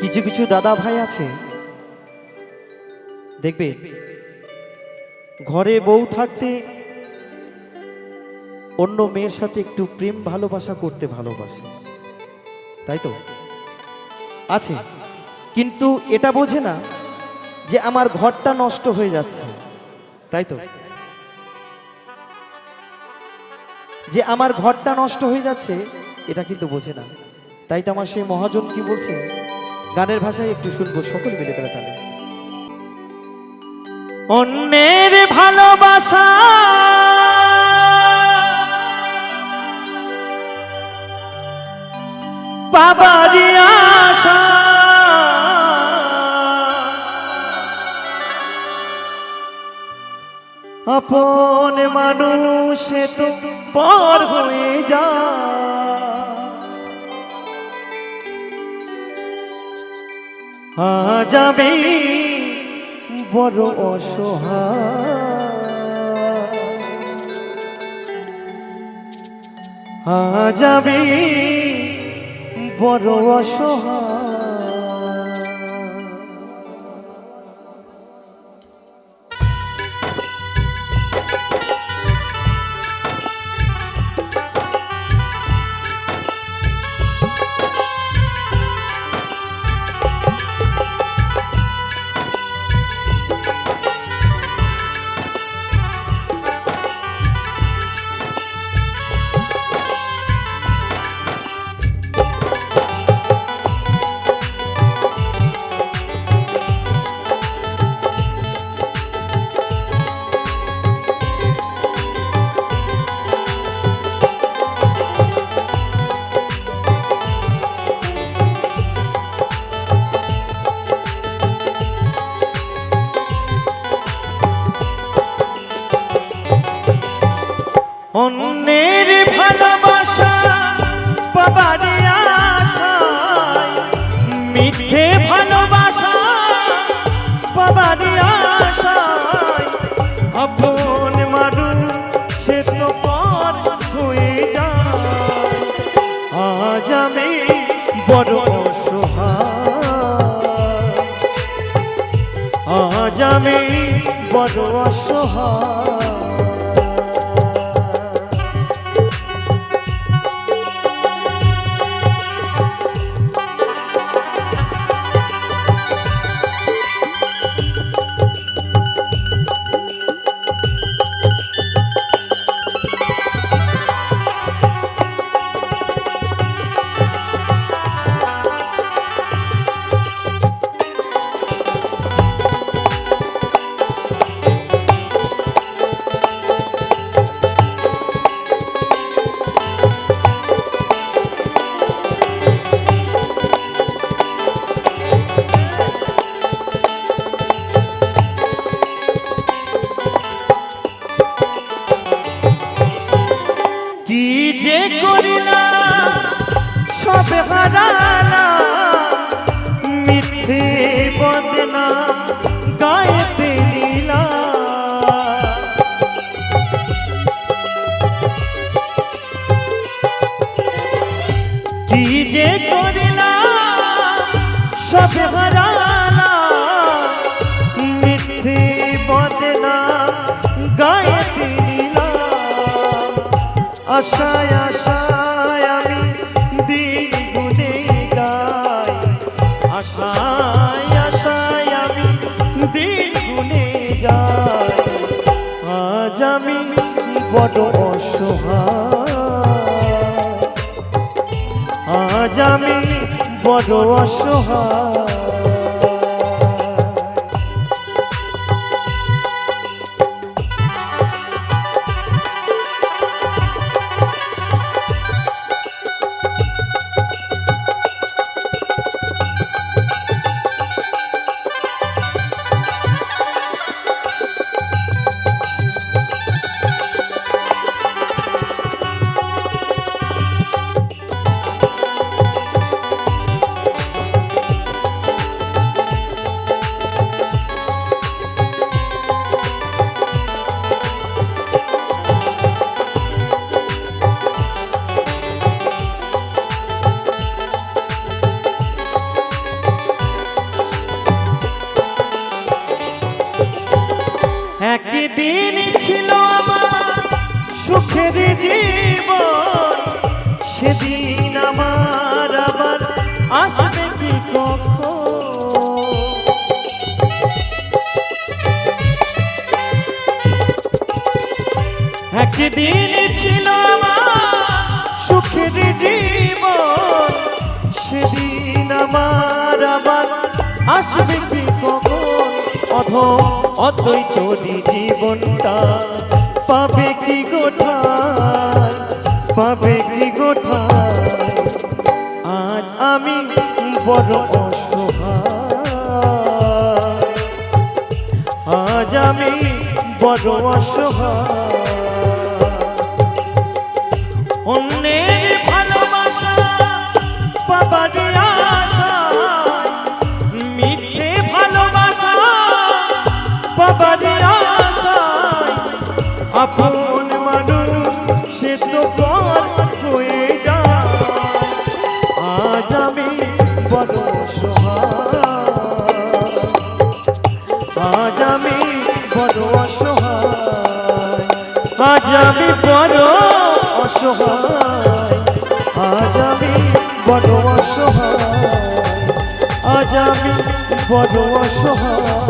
কিছু কিছু দাদা ভাই আছে। দেখবে, ঘরে বউ থাকতে অন্য মেয়ের সাথে একটু প্রেম ভালোবাসা করতে ভালোবাসে। তাই তো? আছে। কিন্তু এটা বোঝে না যে আমার ঘরটা নষ্ট হয়ে যাচ্ছে। তাই তো? যে আমার ঘরটা নষ্ট হয়ে যাচ্ছে, এটা কিন্তু বোঝে না। তাই তো আমার সেই মহাজন কি বলছে? গানের ভাষায় একটু শুনব, সকল মিলে তাহলে তাহলে। অন্যের ভালোবাসা। বাবারি আশা। আপন মানুষে তো পর হয়ে যা। আমি বড় অসহায়। যাবে বড় অসহায়। অন্যের ভালোবাসা বাবারে আশায়। মিথ্যে ভালোবাসা বাবারে আশায়। আপন মানুষ, সে তো পর হয়ে যায়। আজ আমি বড় অসহায়। আজ আমি বড় অসহায়। কি যে করিলা সব হারালা মিথ্যে বদনা আশায় আশায় আমি দিন গুনে যাই আশায় আশায় আমি দিন গুনে যাই আজ আমি বড় অসহায়। আজ আমি বড় অসহায়। একদিন ছিল সুখের জীবন, সেদিন আমার আবার আসবে কি কখন? অধ অদ্বৈত জীবনটা পাবে কি গোঠায় পাবে কি গোঠায় আজ আমি বড় অসহায়। আজ আমি বড় অসহায়। অন্যের ভালোবাসা পাবার অসহায় আজ আমি বড় অসহায় আজ আমি বড় অসহায়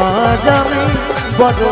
আজ আমি বড়